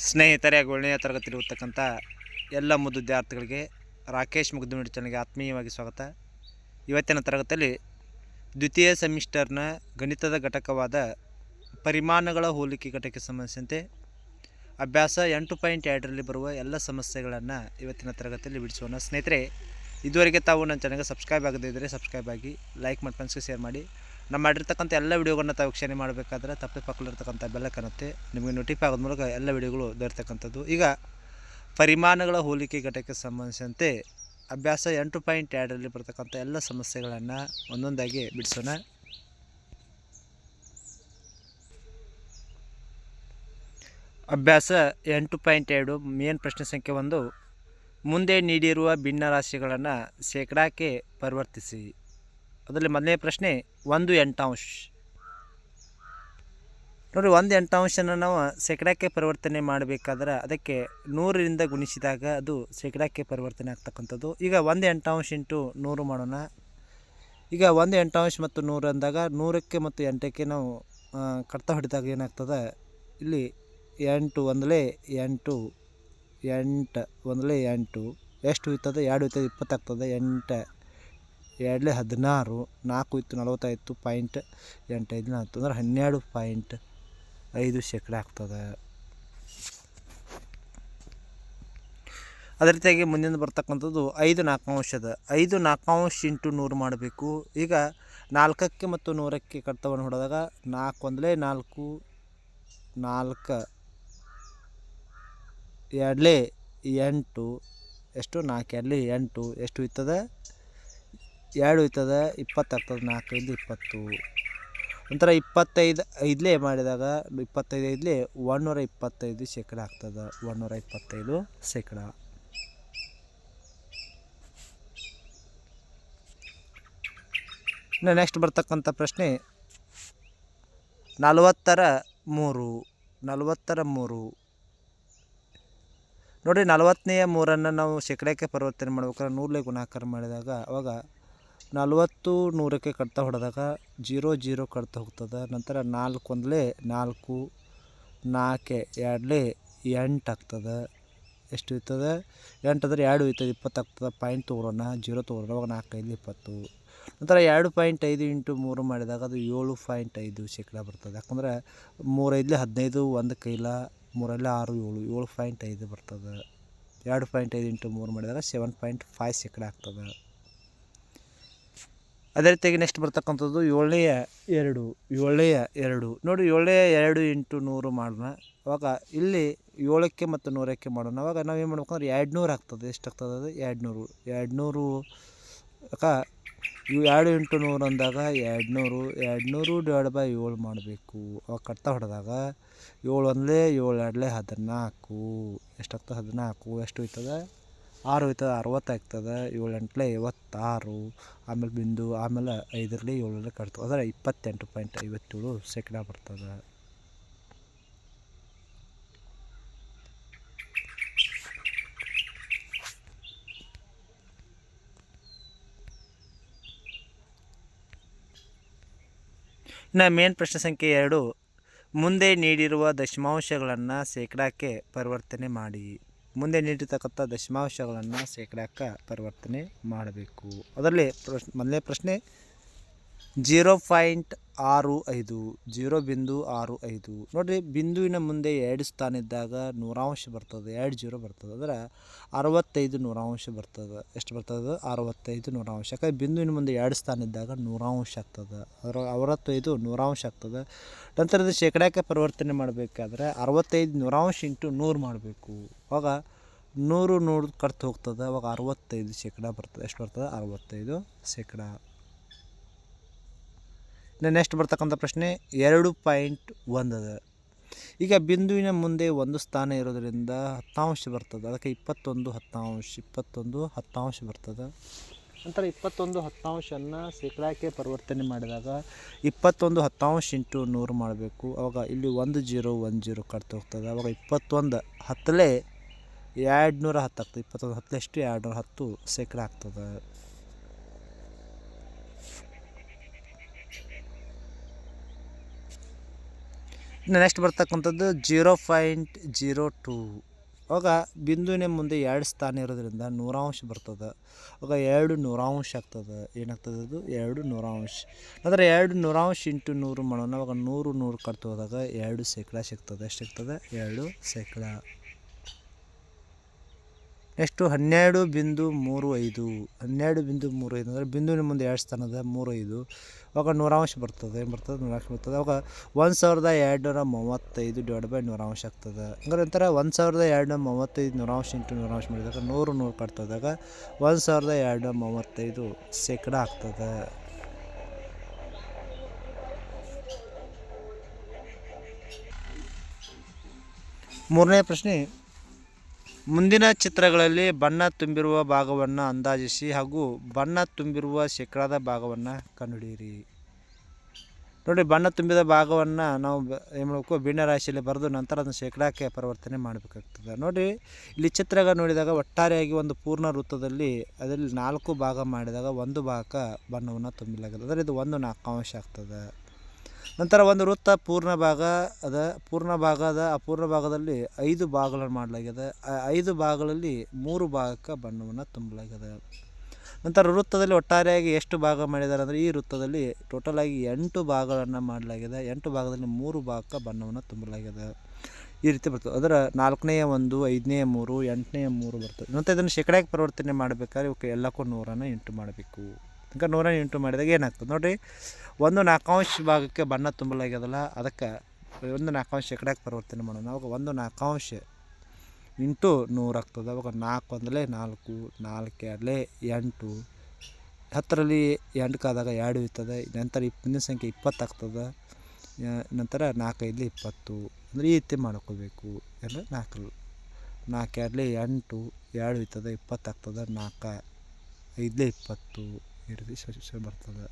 ಸ್ನೇಹಿತರೆ ಏಳನೇ ತರಗತಿಲಿರ್ತಕ್ಕಂಥ ಎಲ್ಲ ಮುದ್ದು ವಿದ್ಯಾರ್ಥಿಗಳಿಗೆ ರಾಕೇಶ್ ಮುಗ್ದುಮಿಡಿ ಚಾನಲ್ಗೆ ಆತ್ಮೀಯವಾಗಿ ಸ್ವಾಗತ. ಇವತ್ತಿನ ತರಗತಿಯಲ್ಲಿ ದ್ವಿತೀಯ ಸೆಮಿಸ್ಟರ್ನ ಗಣಿತದ ಘಟಕವಾದ ಪರಿಮಾಣಗಳ ಹೋಲಿಕೆ ಘಟಕಕ್ಕೆ ಸಂಬಂಧಿಸಿದಂತೆ ಅಭ್ಯಾಸ ಎಂಟು ಪಾಯಿಂಟ್ ಎರಡರಲ್ಲಿ ಬರುವ ಎಲ್ಲ ಸಮಸ್ಯೆಗಳನ್ನು ಇವತ್ತಿನ ತರಗತಿಯಲ್ಲಿ ಬಿಡಿಸೋಣ. ಸ್ನೇಹಿತರೆ, ಇದುವರೆಗೆ ತಾವು ನನ್ನ ಚಾನಲ್ಗೆ ಸಬ್ಸ್ಕ್ರೈಬ್ ಆಗದೇ ಇದ್ದರೆ ಸಬ್ಸ್ಕ್ರೈಬ್ ಆಗಿ ಲೈಕ್ ಮಾಡಿ, ಫ್ರೆಂಡ್ಸ್ಗೆ ಶೇರ್ ಮಾಡಿ. ನಮ್ಮ ಮಾಡಿರ್ತಕ್ಕಂಥ ಎಲ್ಲ ವಿಡಿಯೋಗಳನ್ನ ತಾವು ವೀಕ್ಷಣೆ ಮಾಡಬೇಕಾದ್ರೆ ತಪ್ಪಿ ಪಕ್ಕಲಿರ್ತಕ್ಕಂಥ ಬೆಲ್ಲ ಕಾಣುತ್ತೆ ನಿಮಗೆ ನೋಟಿಫೈ ಆಗೋದ ಮೂಲಕ ಎಲ್ಲ ವಿಡಿಯೋಗಳು ದೊರೆತಕ್ಕಂಥದ್ದು. ಈಗ ಪರಿಮಾಣಗಳ ಹೋಲಿಕೆ ಘಟಕಕ್ಕೆ ಸಂಬಂಧಿಸಿದಂತೆ ಅಭ್ಯಾಸ ಎಂಟು ಪಾಯಿಂಟ್ ಎರಡರಲ್ಲಿ ಬರ್ತಕ್ಕಂಥ ಎಲ್ಲ ಸಮಸ್ಯೆಗಳನ್ನು ಒಂದೊಂದಾಗಿ ಬಿಡಿಸೋಣ. ಅಭ್ಯಾಸ ಎಂಟು ಪಾಯಿಂಟ್ ಎರಡು, ಮೇನ್ ಪ್ರಶ್ನೆ ಸಂಖ್ಯೆ ಒಂದು. ಮುಂದೆ ನೀಡಿರುವ ಭಿನ್ನ ರಾಶಿಗಳನ್ನು ಶೇಕಡಾಕ್ಕೆ ಪರಿವರ್ತಿಸಿ. ಅದರಲ್ಲಿ ಮೊದಲನೇ ಪ್ರಶ್ನೆ ಒಂದು ಎಂಟಾಂಶ. ನೋಡಿ, ಒಂದು ಎಂಟಾಂಶನ ನಾವು ಶೇಕಡಾಕ್ಕೆ ಪರಿವರ್ತನೆ ಮಾಡಬೇಕಾದ್ರೆ ಅದಕ್ಕೆ ನೂರರಿಂದ ಗುಣಿಸಿದಾಗ ಅದು ಸೆಕಡಾಕ್ಕೆ ಪರಿವರ್ತನೆ ಆಗ್ತಕ್ಕಂಥದ್ದು. ಈಗ ಒಂದು ಎಂಟಾಂಶ ಇಂಟು ನೂರು ಮಾಡೋಣ. ಈಗ ಒಂದು ಎಂಟಾಂಶ ಮತ್ತು ನೂರು ಅಂದಾಗ ನೂರಕ್ಕೆ ಮತ್ತು ಎಂಟಕ್ಕೆ ನಾವು ಕಡ್ತ ಹೊಡೆದಾಗ ಏನಾಗ್ತದೆ? ಇಲ್ಲಿ ಎಂಟು ಒಂದಲೇ ಎಂಟು ಎಂಟು ಒಂದಲೇ ಎಂಟು. ಎಷ್ಟು ಇರ್ತದೆ ಎರಡು ಇರ್ತದೆ ಇಪ್ಪತ್ತಾಗ್ತದೆ ಎಂಟು. ಎರಡಲೇ ಹದಿನಾರು, ನಾಲ್ಕು ಇತ್ತು, ನಲವತ್ತೈದು ಪಾಯಿಂಟ್ ಎಂಟು ಐದು ನಾಲ್ಕು ಅಂದ್ರೆ ಹನ್ನೆರಡು ಪಾಯಿಂಟ್ ಐದು ಶೇಕಡ ಆಗ್ತದೆ. ಅದೇ ರೀತಿಯಾಗಿ ಮುಂದಿನ ಬರ್ತಕ್ಕಂಥದ್ದು ಐದು ನಾಲ್ಕಾಂಶದ ಐದು ನಾಲ್ಕಾಂಶ ಇಂಟು ನೂರು ಮಾಡಬೇಕು. ಈಗ ನಾಲ್ಕಕ್ಕೆ ಮತ್ತು ನೂರಕ್ಕೆ ಕಡ್ತವನ್ನು ಹೊಡೆದಾಗ ನಾಲ್ಕು ಒಂದಲೇ ನಾಲ್ಕು ನಾಲ್ಕು, ಎರಡಲೇ ಎಂಟು, ಎಷ್ಟು ನಾಲ್ಕು, ಎರಡಲೇ ಎಂಟು, ಎಷ್ಟು ಇರ್ತದೆ? ಎರಡು ಹೋಯ್ತದ ಇಪ್ಪತ್ತು ಆಗ್ತದೆ ನಾಲ್ಕೈದು ಇಪ್ಪತ್ತು. ಒಂಥರ ಇಪ್ಪತ್ತೈದು, ಐದಲೇ ಮಾಡಿದಾಗ ಇಪ್ಪತ್ತೈದು ಐದಲೇ ಒನ್ನೂರ ಇಪ್ಪತ್ತೈದು ಶೇಕಡ ಆಗ್ತದೆ ಒನ್ನೂರ ಇಪ್ಪತ್ತೈದು ಶೇಕಡ. ಇನ್ನು ನೆಕ್ಸ್ಟ್ ಬರ್ತಕ್ಕಂಥ ಪ್ರಶ್ನೆ, ನಲವತ್ತರ ಮೂರು ನಲವತ್ತರ ಮೂರು. ನೋಡಿ, ನಲವತ್ತನೆಯ ಮೂರನ್ನು ನಾವು ಶೇಕಡಕ್ಕೆ ಪರಿವರ್ತನೆ ಮಾಡ್ಬೇಕಾದ್ರೆ ನೂರಲೇ ಗುಣಾಕಾರ ಮಾಡಿದಾಗ ಅವಾಗ ನಲವತ್ತು ನೂರಕ್ಕೆ ಕಡ್ತ ಹೊಡೆದಾಗ ಜೀರೋ ಜೀರೋ ಕಟ್ತಾ ಹೋಗ್ತದೆ. ನಂತರ ನಾಲ್ಕು ಒಂದಲೆ ನಾಲ್ಕು, ನಾಲ್ಕೆ ಎರಡಲೆ ಎಂಟು ಆಗ್ತದೆ. ಎಷ್ಟು ಇರ್ತದೆ? ಎಂಟು ಅಂದರೆ ಎರಡು ಇರ್ತದೆ, ಇಪ್ಪತ್ತು ಆಗ್ತದೆ. ಪಾಯಿಂಟ್ ತೊಗೊಳೋಣ ಜೀರೋ ತೊಗೊಳೋಣ ಅವಾಗ ನಾಲ್ಕೈದು ಇಪ್ಪತ್ತು. ನಂತರ ಎರಡು ಪಾಯಿಂಟ್ ಐದು ಇಂಟು ಮೂರು ಮಾಡಿದಾಗ ಅದು ಏಳು ಪಾಯಿಂಟ್ ಐದು ಶೇಕಡ ಬರ್ತದೆ. ಯಾಕಂದ್ರೆ ಮೂರೈದಲೆ ಹದಿನೈದು, ಒಂದು ಕೈಲ ಮೂರಲ್ಲೇ ಆರು, ಏಳು ಏಳು ಪಾಯಿಂಟ್ ಐದು ಬರ್ತದೆ. ಎರಡು ಪಾಯಿಂಟ್ ಐದು ಇಂಟು ಮೂರು ಮಾಡಿದಾಗ ಸೆವೆನ್ ಪಾಯಿಂಟ್ ಫೈವ್ ಶೇಕಡ ಆಗ್ತದೆ. ಅದೇ ರೀತಿಯಾಗಿ ನೆಕ್ಸ್ಟ್ ಬರ್ತಕ್ಕಂಥದ್ದು ಏಳನೆಯ ಎರಡು ಏಳನೆಯ ಎರಡು. ನೋಡಿ, ಏಳನೆಯ ಎರಡು ಇಂಟು ನೂರು ಮಾಡೋಣ. ಅವಾಗ ಇಲ್ಲಿ ಏಳಕ್ಕೆ ಮತ್ತು ನೂರಕ್ಕೆ ಮಾಡೋಣ. ಅವಾಗ ನಾವು ಏನು ಮಾಡ್ಬೇಕಂದ್ರೆ ಎರಡು ನೂರು ಆಗ್ತದೆ. ಎಷ್ಟು ಆಗ್ತದೆ ಅದು? ಎರಡು ನೂರು ಎರಡು ನೂರು ಅಕ್ಕ, ಇವು ಎರಡು ಇಂಟು ನೂರು ಅಂದಾಗ ಎರಡು ನೂರು ಎರಡು ನೂರು ಡಿವೈಡ್ ಬೈ ಏಳು ಮಾಡಬೇಕು. ಅವಾಗ ಕಟ್ತಾ ಹೊಡೆದಾಗ ಏಳು ಒಂದಲೇ ಏಳು, ಎರಡಲೇ ಹದಿನಾಲ್ಕು. ಎಷ್ಟಾಗ್ತದೆ ಹದಿನಾಲ್ಕು. ಎಷ್ಟು ಹೋಯ್ತದೆ? ಆರು ಐತ ಅರವತ್ತು ಆಗ್ತದೆ ಏಳು ಎಂಟ್ಲೆ ಐವತ್ತಾರು, ಆಮೇಲೆ ಬಿಂದು, ಆಮೇಲೆ ಐದರಲ್ಲಿ ಏಳರಲ್ಲಿ ಕಟ್ತು ಅಂದರೆ ಇಪ್ಪತ್ತೆಂಟು ಪಾಯಿಂಟ್ ಐವತ್ತೇಳು ಶೇಕಡ ಬರ್ತದೆ ಇನ್ನು ಮೇನ್ ಪ್ರಶ್ನೆ ಸಂಖ್ಯೆ ಎರಡು. ಮುಂದೆ ನೀಡಿರುವ ದಶಮಾಂಶಗಳನ್ನು ಶೇಕಡಾಕ್ಕೆ ಪರಿವರ್ತನೆ ಮಾಡಿ. ಮುಂದೆ ನೀಡಿರ್ತಕ್ಕಂಥ ದಶಮಾಂಶಗಳನ್ನು ಶೇಕಡಾಕ್ಕೆ ಪರಿವರ್ತನೆ ಮಾಡಬೇಕು. ಅದರಲ್ಲಿ ಪ್ರಶ್ ಮೊದಲನೇ ಪ್ರಶ್ನೆ ಜೀರೋ ಪಾಯಿಂಟ್ ಆರು ಐದು, ಜೀರೋ ಬಿಂದು ಆರು ಐದು. ನೋಡಿರಿ, ಬಿಂದುವಿನ ಮುಂದೆ ಎರಡು ಸ್ಥಾನ ಇದ್ದಾಗ ನೂರಾಂಶ ಬರ್ತದೆ, ಎರಡು ಜೀರೋ ಬರ್ತದೆ. ಅಂದ್ರೆ ಅರವತ್ತೈದು ನೂರಾಂಶ ಬರ್ತದೆ. ಎಷ್ಟು ಬರ್ತದೆ? ಅರವತ್ತೈದು ನೂರಾಂಶ. ಯಾಕಂದ್ರೆ ಬಿಂದುವಿನ ಮುಂದೆ ಎರಡು ಸ್ಥಾನ ಇದ್ದಾಗ ನೂರಾಂಶ ಆಗ್ತದೆ. ಅದರ ಅರವತ್ತೈದು ನೂರಾಂಶ ಆಗ್ತದೆ. ನಂತರದ ಶೇಕಡಾಕ್ಕೆ ಪರಿವರ್ತನೆ ಮಾಡಬೇಕಾದ್ರೆ ಅರವತ್ತೈದು ನೂರಾಂಶ ಇಂಟು ನೂರು ಮಾಡಬೇಕು. ಆವಾಗ ನೂರು ನೂರು ಕಟ್ತು ಹೋಗ್ತದೆ. ಅವಾಗ ಅರವತ್ತೈದು ಶೇಕಡ ಬರ್ತದೆ. ಎಷ್ಟು ಬರ್ತದೆ? ಅರವತ್ತೈದು ಶೇಕಡ. ನೆಕ್ಸ್ಟ್ ಬರ್ತಕ್ಕಂಥ ಪ್ರಶ್ನೆ ಎರಡು ಪಾಯಿಂಟ್ ಒಂದು ಅದ ಈಗ ಬಿಂದುವಿನ ಮುಂದೆ ಒಂದು ಸ್ಥಾನ ಇರೋದರಿಂದ ಹತ್ತಾಂಶ ಬರ್ತದೆ. ಅದಕ್ಕೆ ಇಪ್ಪತ್ತೊಂದು ಹತ್ತಾಂಶ ಇಪ್ಪತ್ತೊಂದು ಹತ್ತಾಂಶ ಬರ್ತದೆ. ನಂತರ ಇಪ್ಪತ್ತೊಂದು ಹತ್ತಾಂಶನ್ನು ಶೇಕಡಾಕ್ಕೆ ಪರಿವರ್ತನೆ ಮಾಡಿದಾಗ ಇಪ್ಪತ್ತೊಂದು ಹತ್ತಾಂಶ ಇಂಟು ನೂರು ಮಾಡಬೇಕು. ಅವಾಗ ಇಲ್ಲಿ ಒಂದು ಜೀರೋ ಒಂದು ಜೀರೋ ಕಟ್ತಾ ಹೋಗ್ತದೆ. ಅವಾಗ ಇಪ್ಪತ್ತೊಂದು ಹತ್ತಲೇ ಎರಡು ನೂರ ಹತ್ತು ಆಗ್ತದೆ. ಇಪ್ಪತ್ತೊಂದು ಹತ್ತಲಷ್ಟು ಎರಡು ನೂರ ಹತ್ತು ಶೇಕಡ ಆಗ್ತದೆ. ನೆಕ್ಸ್ಟ್ ಬರ್ತಕ್ಕಂಥದ್ದು ಜೀರೋ ಪಾಯಿಂಟ್ ಜೀರೋ ಟೂ. ಅವಾಗ ಬಿಂದುವಿನ ಮುಂದೆ ಎರಡು ಸ್ಥಾನ ಇರೋದ್ರಿಂದ ನೂರಾಂಶ ಬರ್ತದೆ. ಅವಾಗ ಎರಡು ನೂರಾಂಶ ಆಗ್ತದೆ. ಏನಾಗ್ತದೆ ಅದು? ಎರಡು ನೂರಾಂಶ. ಅಂದರೆ ಎರಡು ನೂರಾಂಶ ಇಂಟು ನೂರು ಮಾಡೋಣ. ಅವಾಗ ನೂರು ನೂರು ಕಟ್ತು ಹೋದಾಗ ಎರಡು ಶೇಕಡ ಸಿಗ್ತದೆ. ಎಷ್ಟು ಸಿಗ್ತದೆ? ಎರಡು ಶೇಕಡ. ಎಷ್ಟು ಹನ್ನೆರಡು ಬಿಂದು ಮೂರು ಐದು. ಹನ್ನೆರಡು ಬಿಂದು ಮೂರು ಐದು ಅಂದರೆ ಬಿಂದುವಿನ ಮುಂದೆ ಎರಡು ಸ್ಥಾನದ ಮೂರು ಐದು. ಅವಾಗ ನೂರಾಂಶ ಬರ್ತದೆ, ಏನು ಬರ್ತದೆ? ನೂರಾಂಶ ಬರ್ತದೆ. ಅವಾಗ ಒಂದು ಸಾವಿರದ ಎರಡುನೂರ ಮೂವತ್ತೈದು ಡಿವೈಡ್ ಬೈ ನೂರಾಂಶ ಆಗ್ತದೆ. ಹಂಗಾರೆ ಒಂಥರ ಒಂದು ಸಾವಿರದ ಎರಡುನೂರ ಮೂವತ್ತೈದು ನೂರಾಂಶ ಇಂಟು ನೂರಾಂಶ ಮಾಡಿದಾಗ ನೂರು ನೂರು ಕಟ್ತದಾಗ ಒಂದು ಸಾವಿರದ ಎರಡುನೂರ ಮೂವತ್ತೈದು ಶೇಕಡ ಆಗ್ತದೆ. ಮೂರನೇ ಪ್ರಶ್ನೆ ಮುಂದಿನ ಚಿತ್ರಗಳಲ್ಲಿ ಬಣ್ಣ ತುಂಬಿರುವ ಭಾಗವನ್ನು ಅಂದಾಜಿಸಿ ಹಾಗೂ ಬಣ್ಣ ತುಂಬಿರುವ ಶೇಕಡಾದ ಭಾಗವನ್ನು ಕಂಡುಹಿಡಿಯಿರಿ. ನೋಡಿ, ಬಣ್ಣ ತುಂಬಿದ ಭಾಗವನ್ನು ನಾವು ಏನು ಮಾಡಬೇಕು? ಭಿನ್ನ ರಾಶಿಯಲ್ಲಿ ಬರೆದು ನಂತರ ಅದನ್ನು ಶೇಕಡಾಕ್ಕೆ ಪರಿವರ್ತನೆ ಮಾಡಬೇಕಾಗ್ತದೆ. ನೋಡಿ, ಇಲ್ಲಿ ಚಿತ್ರಗ ನೋಡಿದಾಗ ಒಟ್ಟಾರೆಯಾಗಿ ಒಂದು ಪೂರ್ಣ ವೃತ್ತದಲ್ಲಿ ಅದರಲ್ಲಿ ನಾಲ್ಕು ಭಾಗ ಮಾಡಿದಾಗ ಒಂದು ಭಾಗ ಬಣ್ಣವನ್ನು ತುಂಬಲಾಗಿದೆ ಅಂದರೆ ಇದು ಒಂದು ಅಂಶ ಆಗ್ತದೆ. ನಂತರ ಒಂದು ವೃತ್ತ ಪೂರ್ಣ ಭಾಗ, ಅದ ಪೂರ್ಣ ಭಾಗದ ಪೂರ್ಣ ಭಾಗದಲ್ಲಿ ಐದು ಭಾಗಗಳನ್ನು ಮಾಡಲಾಗಿದೆ. ಆ ಐದು ಭಾಗಗಳಲ್ಲಿ ಮೂರು ಭಾಗಕ್ಕೆ ಬಣ್ಣವನ್ನು ತುಂಬಲಾಗಿದೆ. ನಂತರ ವೃತ್ತದಲ್ಲಿ ಒಟ್ಟಾರೆಯಾಗಿ ಎಷ್ಟು ಭಾಗ ಮಾಡಿದ್ದಾರೆ ಅಂದರೆ ಈ ವೃತ್ತದಲ್ಲಿ ಟೋಟಲ್ ಆಗಿ ಎಂಟು ಭಾಗಗಳನ್ನು ಮಾಡಲಾಗಿದೆ. ಎಂಟು ಭಾಗದಲ್ಲಿ ಮೂರು ಭಾಗಕ್ಕೆ ಬಣ್ಣವನ್ನು ತುಂಬಲಾಗಿದೆ. ಈ ರೀತಿ ಬರ್ತದೆ. ಅದರ ನಾಲ್ಕನೆಯ ಒಂದು ಐದನೆಯ ಮೂರು ಎಂಟನೆಯ ಮೂರು ಬರ್ತದೆ. ಮತ್ತು ಇದನ್ನು ಶೇಕಡಾಕ್ಕೆ ಪರಿವರ್ತನೆ ಮಾಡಬೇಕಾದ್ರೆ ಇವಕ್ಕೆ ಎಲ್ಲಕ್ಕೂ ನೂರನ್ನು ಎಂಟು ಮಾಡಬೇಕು. ಈಗ ನೂರ ಇಂಟು ಮಾಡಿದಾಗ ಏನಾಗ್ತದೆ? ನೋಡಿರಿ, ಒಂದು ನಾಲ್ಕಾಂಶ ಭಾಗಕ್ಕೆ ಬಣ್ಣ ತುಂಬಲಾಗ್ಯದಲ್ಲ, ಅದಕ್ಕೆ ಒಂದು ನಾಲ್ಕಾಂಶ ಎಕಡೆ ಪರಿವರ್ತನೆ ಮಾಡೋಣ. ಅವಾಗ ಒಂದು ನಾಲ್ಕಾಂಶ ಇಂಟು ನೂರು ಆಗ್ತದೆ. ಅವಾಗ ನಾಲ್ಕು ಒಂದಲೇ ನಾಲ್ಕು ನಾಲ್ಕು ಎರಡಲೇ ಎಂಟು. ಹತ್ತರಲ್ಲಿ ಎಂಟಕ್ಕಾದಾಗ ಎರಡು ಇರ್ತದೆ. ನಂತರ ಇಪ್ಪಿನ ಸಂಖ್ಯೆ ಇಪ್ಪತ್ತಾಗ್ತದೆ ನಂತರ ನಾಲ್ಕೈದಲಿ ಇಪ್ಪತ್ತು. ಅಂದರೆ ಈ ರೀತಿ ಮಾಡ್ಕೋಬೇಕು. ಎಲ್ಲ ನಾಲ್ಕು ನಾಲ್ಕು ಎರಡಲೇ ಎಂಟು, ಎರಡು ಇರ್ತದೆ ಇಪ್ಪತ್ತಾಗ್ತದೆ ನಾಲ್ಕು ಐದಲೇ ಇಪ್ಪತ್ತು. ಈ ರೀತಿ ಶ- ಬರ್ತದೆ.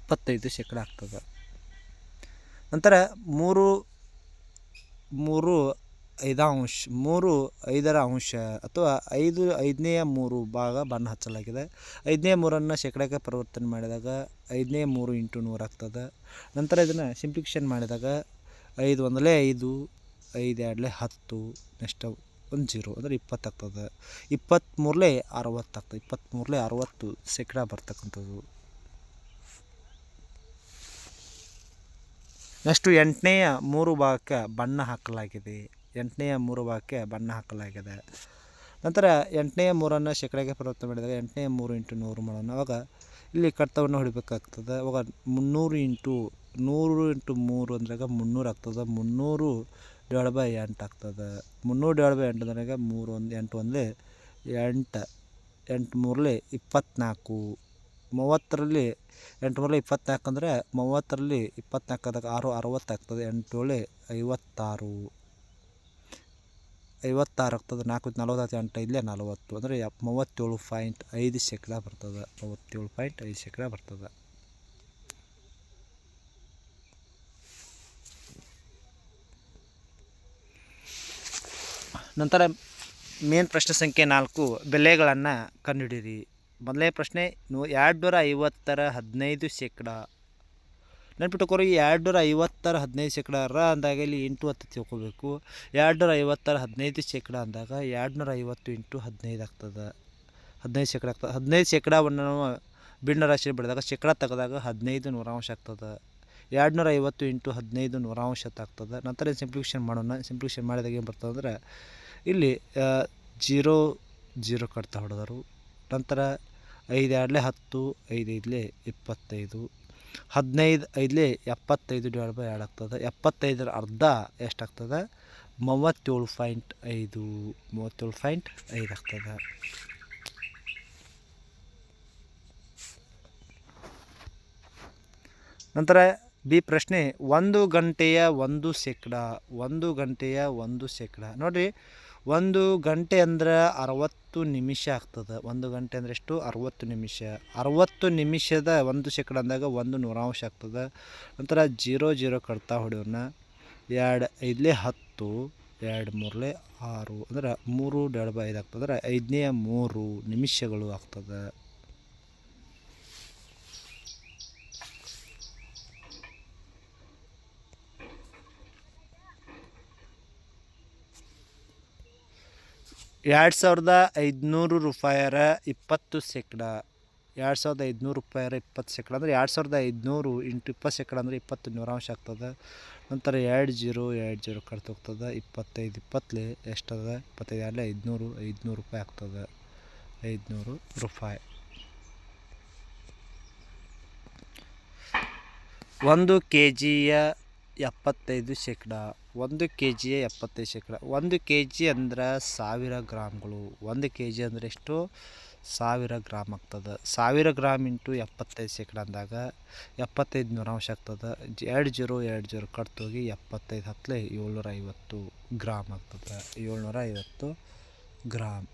ಇಪ್ಪತ್ತೈದು ಶೇಕಡ ಆಗ್ತದೆ. ನಂತರ ಮೂರು ಮೂರು ಐದಾಂಶ, ಮೂರು ಐದರ ಅಂಶ ಅಥವಾ ಐದು ಐದನೆಯ ಮೂರು ಭಾಗ ಬಣ್ಣ ಹಚ್ಚಲಾಗಿದೆ. ಐದನೇ ಮೂರನ್ನು ಶೇಕಡಕ್ಕೆ ಪರಿವರ್ತನೆ ಮಾಡಿದಾಗ ಐದನೇ ಮೂರು ಇಂಟು ನೂರು ಆಗ್ತದೆ. ನಂತರ ಇದನ್ನು ಸಿಂಪ್ಲಿಫಿಕೇಶನ್ ಮಾಡಿದಾಗ ಐದು ಒಂದಲೇ ಐದು ಐದು ಎರಡಲೇ ಹತ್ತು, ನೆಕ್ಸ್ಟ್ ಒಂದು ಜೀರೋ ಅಂದರೆ ಇಪ್ಪತ್ತಾಗ್ತದೆ. ಇಪ್ಪತ್ತ್ಮೂರಲೇ ಅರವತ್ತಾಗ್ತದೆ. ಇಪ್ಪತ್ತ್ಮೂರಲೇ ಅರವತ್ತು ಶೇಕಡ ಬರ್ತಕ್ಕಂಥದ್ದು. ನೆಕ್ಸ್ಟು ಎಂಟನೆಯ ಮೂರು ಭಾಗಕ್ಕೆ ಬಣ್ಣ ಹಾಕಲಾಗಿದೆ. ಎಂಟನೆಯ ಮೂರು ಭಾಗಕ್ಕೆ ಬಣ್ಣ ಹಾಕಲಾಗಿದೆ. ನಂತರ ಎಂಟನೆಯ ಮೂರನ್ನು ಶೇಕಡಾಗೆ ಪರಿವರ್ತನೆ ಮಾಡಿದಾಗ ಎಂಟನೆಯ ಮೂರು ಇಂಟು ನೂರು ಮಾಡೋಣ ಅವಾಗ ಇಲ್ಲಿ ಕಡ್ತವನ್ನು ಹೊಡಿಬೇಕಾಗ್ತದೆ. ಅವಾಗ ಮುನ್ನೂರು ಇಂಟು ನೂರು ಇಂಟು ಮೂರು ಅಂದ್ರಾಗ ಮುನ್ನೂರು ಆಗ್ತದೆ ಮುನ್ನೂರು ಡಿವೈಡ್ ಬೈ ಎಂಟು ಆಗ್ತದೆ. ಮುನ್ನೂರು ಡಿವೈಡ್ ಬೈ ಎಂಟು ಅಂದ್ರೆ ಮೂರು ಒಂದು, ಎಂಟು ಒಂದು ಎಂಟು ಎಂಟು ಮೂರಲ್ಲಿ ಇಪ್ಪತ್ತ್ನಾಲ್ಕು ಮೂವತ್ತರಲ್ಲಿ ಎಂಟು ಮೂರಲ್ಲಿ ಇಪ್ಪತ್ತ್ನಾಲ್ಕು ಅಂದರೆ ಮೂವತ್ತರಲ್ಲಿ ಇಪ್ಪತ್ನಾಲ್ಕದಾಗ ಆರು ಅರವತ್ತು ಆಗ್ತದೆ. ಎಂಟೇಳೆ ಐವತ್ತಾರು. ಐವತ್ತಾರು ಆಗ್ತದೆ. ನಾಲ್ಕು ನಲವತ್ತು ಎಂಟು ಇಲ್ಲೇ ನಲವತ್ತು. ಅಂದರೆ ಎಪ್ ಮೂವತ್ತೇಳು ಪಾಯಿಂಟ್ ಐದು ಶೇಕಡ ಬರ್ತದೆ. ಮೂವತ್ತೇಳು ಪಾಯಿಂಟ್ ಐದು ಶೇಕಡ ಬರ್ತದೆ. ನಂತರ ಮೇನ್ ಪ್ರಶ್ನೆ ಸಂಖ್ಯೆ ನಾಲ್ಕು, ಬೆಲೆಗಳನ್ನು ಕಂಡುಹಿಡಿಯಿರಿ. ಮೊದಲನೇ ಪ್ರಶ್ನೆ ನೂ ಎರಡು ನೂರ ಐವತ್ತರ ಹದಿನೈದು ಶೇಕಡ. ನೆನ್ಪಿಟ್ಟುಕೋರಿ ಎರಡು ನೂರ ಐವತ್ತರ ಹದಿನೈದು ಶೇಕಡ ರ ಅಂದಾಗ ಇಲ್ಲಿ ಎಂಟು ಹತ್ತು ತಿಳ್ಕೊಬೇಕು. ಎರಡು ನೂರ ಐವತ್ತರ ಹದಿನೈದು ಶೇಕಡ ಅಂದಾಗ ಎರಡು ನೂರ ಐವತ್ತು ಇಂಟು ಹದಿನೈದು ಆಗ್ತದೆ. ಹದಿನೈದು ಶೇಕಡ ಆಗ್ತದೆ. ಹದಿನೈದು ಶೇಕಡವನ್ನು ನಾವು ಭಿನ್ನ ರಾಶಿ ಬೆಳೆದಾಗ ಶೇಕಡ ತೆಗೆದಾಗ ಹದಿನೈದು ನೂರಾಂಶ ಆಗ್ತದೆ. ಎರಡು ನೂರ ಐವತ್ತು ಇಂಟು ಹದಿನೈದು ನೂರಾಂಶ ಆಗ್ತದೆ. ನಂತರ ಸಿಂಪ್ಲಿಫಿಕೇಷನ್ ಮಾಡೋಣ. ಸಿಂಪ್ಲಿಫಿಕೇಷನ್ ಮಾಡಿದಾಗ ಏನು ಬರ್ತದೆ ಅಂದರೆ ಇಲ್ಲಿ ಜೀರೋ ಜೀರೋ ಕಟ್ತಾ ಹೊಡೆದರು. ನಂತರ ಐದು ಎರಡಲೇ ಹತ್ತು ಐದು ಐದಲೇ ಇಪ್ಪತ್ತೈದು ಹದಿನೈದು, ಐದಲೇ ಎಪ್ಪತ್ತೈದು ಡಿವೈಡ್ ಬೈ ಎರಡು ಆಗ್ತದೆ ಎಪ್ಪತ್ತೈದರ ಅರ್ಧ ಎಷ್ಟಾಗ್ತದೆ? ಮೂವತ್ತೇಳು ಪಾಯಿಂಟ್ ಐದು, ಮೂವತ್ತೇಳು ಪಾಯಿಂಟ್ ಐದು ಆಗ್ತದೆ ನಂತರ ಬಿ ಪ್ರಶ್ನೆ, ಒಂದು ಗಂಟೆಯ ಒಂದು ಶೇಕಡ, ಒಂದು ಗಂಟೆಯ ಒಂದು ಶೇಕಡ. ನೋಡಿರಿ ಒಂದು ಗಂಟೆ ಅಂದ್ರೆ ಅರವತ್ತು ನಿಮಿಷ ಆಗ್ತದೆ. ಒಂದು ಗಂಟೆ ಅಂದ್ರೆ ಎಷ್ಟು? ಅರವತ್ತು ನಿಮಿಷ. ಅರವತ್ತು ನಿಮಿಷದ ಒಂದು ಶೇಕಡ ಅಂದಾಗ ಒಂದು ನೂರಾಂಶ ಆಗ್ತದೆ. ನಂತರ ಜೀರೋ ಜೀರೋ ಕಡ್ತಾ ಹೊಡೆಯೋಣ. ಎರಡು, ಐದಲೇ ಹತ್ತು, ಎರಡು ಮೂರಲೇ ಆರು, ಅಂದ್ರೆ ಮೂರು ಡೆಡ್ ಬೈ ಐದು ಐದನೇ ಮೂರು ನಿಮಿಷಗಳು ಆಗ್ತದೆ. ಎರಡು ಸಾವಿರದ ಐದುನೂರು ರೂಪಾಯರ ಇಪ್ಪತ್ತು ಶೇಕಡ, ಎರಡು ಸಾವಿರದ ಐದುನೂರು ರೂಪಾಯರ ಇಪ್ಪತ್ತು ಶೇಕಡ ಅಂದರೆ ಎರಡು ಸಾವಿರದ ಐದುನೂರು ಇಂಟು ಇಪ್ಪತ್ತು ಶೇಕಡ ಅಂದರೆ ಇಪ್ಪತ್ತು ನೂರಾಂಶ ಆಗ್ತದೆ. ನಂತರ ಎರಡು ಜೀರೋ ಎರಡು ಜೀರೋ ಕಡ್ತು ಹೋಗ್ತದೆ. ಇಪ್ಪತ್ತೈದು, ಇಪ್ಪತ್ತಲೆ ಎಷ್ಟದ? ಇಪ್ಪತ್ತೈದು ಎರಡು ಐದುನೂರು ಐದುನೂರು ರೂಪಾಯಿ ಆಗ್ತದೆ. ಐದುನೂರು ರೂಪಾಯಿ. ಒಂದು ಕೆ ಜಿಯ ಎಪ್ಪತ್ತೈದು ಶೇಕಡ. ಒಂದು ಕೆ ಜಿಯ ಎಪ್ಪತ್ತೈದು ಶೇಕಡ, ಒಂದು ಕೆ ಜಿ ಅಂದ್ರೆ ಸಾವಿರ ಗ್ರಾಮ್ಗಳು. ಒಂದು ಕೆ ಜಿ ಅಂದರೆ ಎಷ್ಟು? ಸಾವಿರ ಗ್ರಾಮ್ ಆಗ್ತದೆ. ಸಾವಿರ ಗ್ರಾಮ್ ಇಂಟು ಎಪ್ಪತ್ತೈದು ಶೇಕಡ ಅಂದಾಗ ಎಪ್ಪತ್ತೈದು ನೂರಾಂಶ ಆಗ್ತದೆ. ಎರಡು ಜೀರೋ ಎರಡು ಜೀರೋ ಕಟ್ತೋಗಿ ಎಪ್ಪತ್ತೈದು ಹತ್ತಲೆ ಏಳ್ನೂರ ಐವತ್ತು ಗ್ರಾಮ್ ಆಗ್ತದೆ. ಏಳ್ನೂರ ಐವತ್ತು ಗ್ರಾಮ್.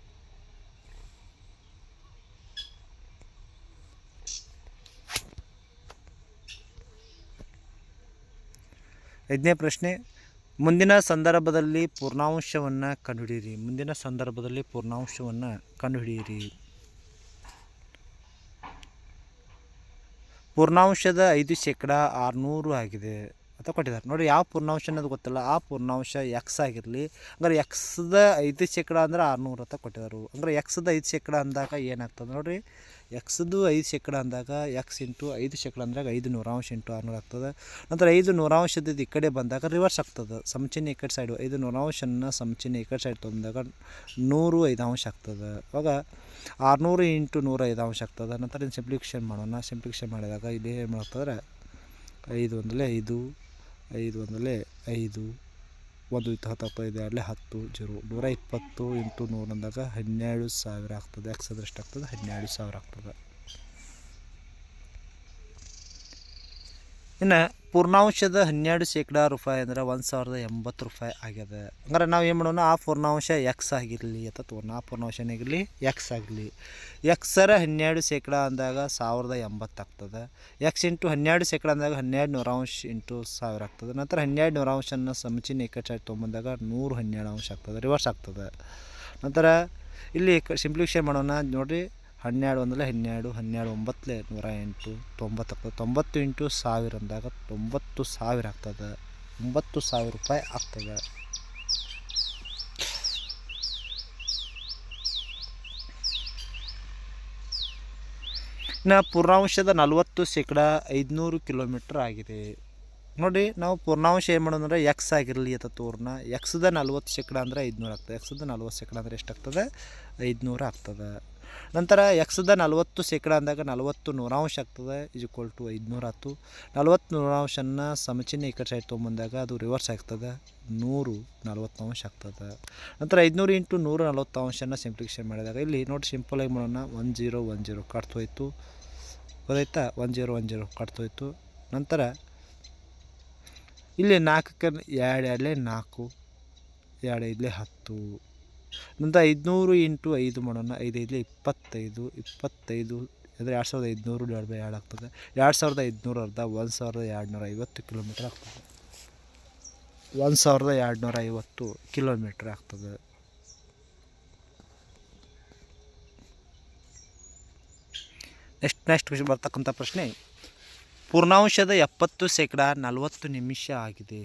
ಐದನೇ ಪ್ರಶ್ನೆ. ಮುಂದಿನ ಸಂದರ್ಭದಲ್ಲಿ ಪೂರ್ಣಾಂಶವನ್ನು ಕಂಡುಹಿಡಿಯಿರಿ. ಮುಂದಿನ ಸಂದರ್ಭದಲ್ಲಿ ಪೂರ್ಣಾಂಶವನ್ನು ಕಂಡುಹಿಡಿಯಿರಿ. ಪೂರ್ಣಾಂಶದ ಐದು ಶೇಕಡ ಆರುನೂರು ಆಗಿದೆ ಅಂತ ಕೊಟ್ಟಿದ್ದಾರೆ. ನೋಡಿ, ಯಾವ ಪೂರ್ಣಾಂಶ ಅನ್ನೋದು ಗೊತ್ತಿಲ್ಲ. ಆ ಪೂರ್ಣಾಂಶ ಎಕ್ಸ್ ಆಗಿರಲಿ, ಅಂದರೆ ಎಕ್ಸ್ದ ಐದು ಶೇಕಡ ಅಂದ್ರೆ ಆರುನೂರು ಅಂತ ಕೊಟ್ಟಿದ್ದಾರೆ. ಅಂದ್ರೆ ಎಕ್ಸ್ದ ಐದು ಶೇಕಡ ಅಂದಾಗ ಏನಾಗ್ತದೆ? ನೋಡಿರಿ ಎಕ್ಸ್ದು ಐದು ಶೇಕಡ ಅಂದಾಗ, ಎಕ್ಸ್ ಇಂಟು ಐದು ಶೇಕಡ ಅಂದಾಗ ಐದು ನೂರಾಂಶ ಇಂಟು ಆರುನೂರು ಆಗ್ತದೆ. ನಂತರ ಐದು ನೂರಾಂಶದ ಈ ಕಡೆ ಬಂದಾಗ ರಿವರ್ಸ್ ಆಗ್ತದೆ. ಸಮಚಿನ ಈ ಕಡೆ ಸೈಡು ಐದು ನೂರಾಂಶನ ಸಮಚಿನ್ನ ಈ ಕಡೆ ಸೈಡ್ ತೊಗೊಂಡಾಗ ನೂರು ಐದಾಂಶ ಆಗ್ತದೆ. ಅವಾಗ ಆರುನೂರು ಇಂಟು ನೂರ ಐದಾಂಶ ಆಗ್ತದೆ. ನಂತರ ಇನ್ನು ಸಿಂಪ್ಲಿಫಿಕೇಷನ್ ಮಾಡೋಣ. ಸಿಂಪ್ಲಿಫಿಕೇಶನ್ ಮಾಡಿದಾಗ ಇಲ್ಲಿ ಏನು ಮಾಡ್ತಂದ್ರೆ, ಐದು ಒಂದಲೇ ಐದು ಐದು ಒಂದಲೇ ಐದು ಒಂದು ಇತ್ತು ಹತ್ತು ಹತ್ತೈದು ಎರಡಲೇ ಹತ್ತು ಜೀರೋ ನೂರ ಇಪ್ಪತ್ತು ಇಂಟು ನೂರು ಅಂದಾಗ ಹನ್ನೆರಡು ಸಾವಿರ ಆಗ್ತದೆ ಎಕ್ಸ್ ಅಂದ್ರೆ ಎಷ್ಟು ಆಗ್ತದೆ, ಹನ್ನೆರಡು ಸಾವಿರ ಆಗ್ತದೆ. ಇನ್ನು ಪೂರ್ಣಾಂಶದ ಹನ್ನೆರಡು ಶೇಕಡ ರೂಪಾಯಿ ಅಂದ್ರೆ ಒಂದು ಸಾವಿರದ ಎಂಬತ್ತು ರೂಪಾಯಿ ಆಗ್ಯದ. ಹಂಗಾರೆ ನಾವು ಏನು ಮಾಡೋಣ, ಆ ಪೂರ್ಣಾಂಶ ಎಕ್ಸ್ ಆಗಿರಲಿ ಅಂತ ತೋರ್ಣ ಆ ಪೂರ್ಣಾಂಶನಾಗಿರಲಿ ಎಕ್ಸ್ ಆಗಲಿ ಎಕ್ಸರ ಹನ್ನೆರಡು ಶೇಕಡ ಅಂದಾಗ ಸಾವಿರದ ಎಂಬತ್ತು ಆಗ್ತದೆ. ಎಕ್ಸ್ ಇಂಟು ಹನ್ನೆರಡು ಶೇಕಡ ಅಂದಾಗ ಹನ್ನೆರಡು ನೂರಾಂಶ ಇಂಟು ಸಾವಿರ ಆಗ್ತದೆ. ನಂತರ ಹನ್ನೆರಡು ನೂರಾಂಶನ ಸಮಚಿನ ಏಕಚ ತೊಗೊಂಬಂದಾಗ ನೂರು ಹನ್ನೆರಡು ಅಂಶ ಆಗ್ತದೆ. ರಿವರ್ಸ್ ಆಗ್ತದೆ. ನಂತರ ಇಲ್ಲಿ ಸಿಂಪ್ಲಿಫಿಕೇಷನ್ ಮಾಡೋಣ. ನೋಡಿರಿ ಹನ್ನೆರಡು ಒಂದಲೇ ಹನ್ನೆರಡು ಹನ್ನೆರಡು ಒಂಬತ್ತಲೇ ನೂರ ಎಂಟು ತೊಂಬತ್ತು ತೊಂಬತ್ತು ಇಂಟು ಸಾವಿರ ಅಂದಾಗ ತೊಂಬತ್ತು ಸಾವಿರ ಆಗ್ತದೆ. ಒಂಬತ್ತು ಸಾವಿರ ರೂಪಾಯಿ ಆಗ್ತದೆ. ಇನ್ನು ಪೂರ್ಣಾಂಶದ ನಲವತ್ತು ಶೇಕಡ ಐದುನೂರು ಕಿಲೋಮೀಟ್ರ್ ಆಗಿದೆ. ನೋಡಿ, ನಾವು ಪೂರ್ಣಾಂಶ ಏನು ಮಾಡೋದು ಅಂದರೆ ಎಕ್ಸ್ ಆಗಿರಲಿ ಅಂತ ತೋರ್ನ. ಎಕ್ಸ್ದ ನಲ್ವತ್ತು ಶೇಕಡ ಅಂದರೆ ಐದುನೂರು ಆಗ್ತದೆ. ಎಕ್ಸ್ದ ನಲ್ವತ್ತು ಶೇಕಡ ಅಂದರೆ ಎಷ್ಟಾಗ್ತದೆ ಐದುನೂರು ಆಗ್ತದೆ. ನಂತರ ಎಕ್ಸ್ದ ನಲವತ್ತು ಶೇಕಡ ಅಂದಾಗ ನಲವತ್ತು ನೂರಾಂಶ ಆಗ್ತದೆ ಇಸ್ ಈಕ್ವಲ್ ಟು ಐದುನೂರ ಹತ್ತು ನಲವತ್ತು ನೂರಾಂಶನ ಸಮಚಿಹ್ನೆ ಈ ಕಡೆ ಸೈಡ್ ತೊಗೊಂಬಂದಾಗ ಅದು ರಿವರ್ಸ್ ಆಗ್ತದೆ, ನೂರು ನಲವತ್ತು ಅಂಶ ಆಗ್ತದೆ. ನಂತರ ಐದುನೂರು ಇಂಟು ನೂರ ನಲವತ್ತು ಅಂಶನ ಸಿಂಪ್ಲಿಫಿಕೇಷನ್ ಮಾಡಿದಾಗ ಇಲ್ಲಿ ನೋಡಿ ಸಿಂಪಲಾಗಿ ಮಾಡೋಣ. ಒನ್ ಜೀರೋ ಒನ್ ಜೀರೋ ಕಟ್ತೋಯ್ತು ಗೊತ್ತಾಯ್ತಾ? ಒನ್ ಜೀರೋ ಒನ್ ಜೀರೋ ಕಟ್ತೋಯ್ತು ನಂತರ ಇಲ್ಲಿ ನಾಲ್ಕಕ್ಕೆ ಎರಡು, ಎರಡಲೇ ನಾಲ್ಕು, ಎರಡು ಐದಲೇ ಹತ್ತು. ನಂತರ ಐದುನೂರು ಇಂಟು ಐದು ಮಾಡೋಣ, ಐದು ಐದು ಇಪ್ಪತ್ತೈದು ಇಪ್ಪತ್ತೈದು ಅಂದರೆ ಎರಡು ಸಾವಿರದ ಐದುನೂರು ಡಿವೈಡ್ ಬೈ ಎರಡು ಆಗ್ತದೆ. ಎರಡು ಸಾವಿರದ ಐದುನೂರು ಅರ್ಧ, ಒಂದು ಸಾವಿರದ ಎರಡು ನೂರ ಐವತ್ತು ಕಿಲೋಮೀಟ್ರ್ ಆಗ್ತದೆ. ಒಂದು ಸಾವಿರದ ಎರಡುನೂರ ಐವತ್ತು ಕಿಲೋಮೀಟ್ರ್ ಆಗ್ತದೆ. ನೆಕ್ಸ್ಟ್ ನೆಕ್ಸ್ಟ್ ಬರ್ತಕ್ಕಂಥ ಪ್ರಶ್ನೆ. ಪೂರ್ಣಾಂಶದ ಎಪ್ಪತ್ತು ಶೇಕಡ ನಲವತ್ತು ನಿಮಿಷ ಆಗಿದೆ.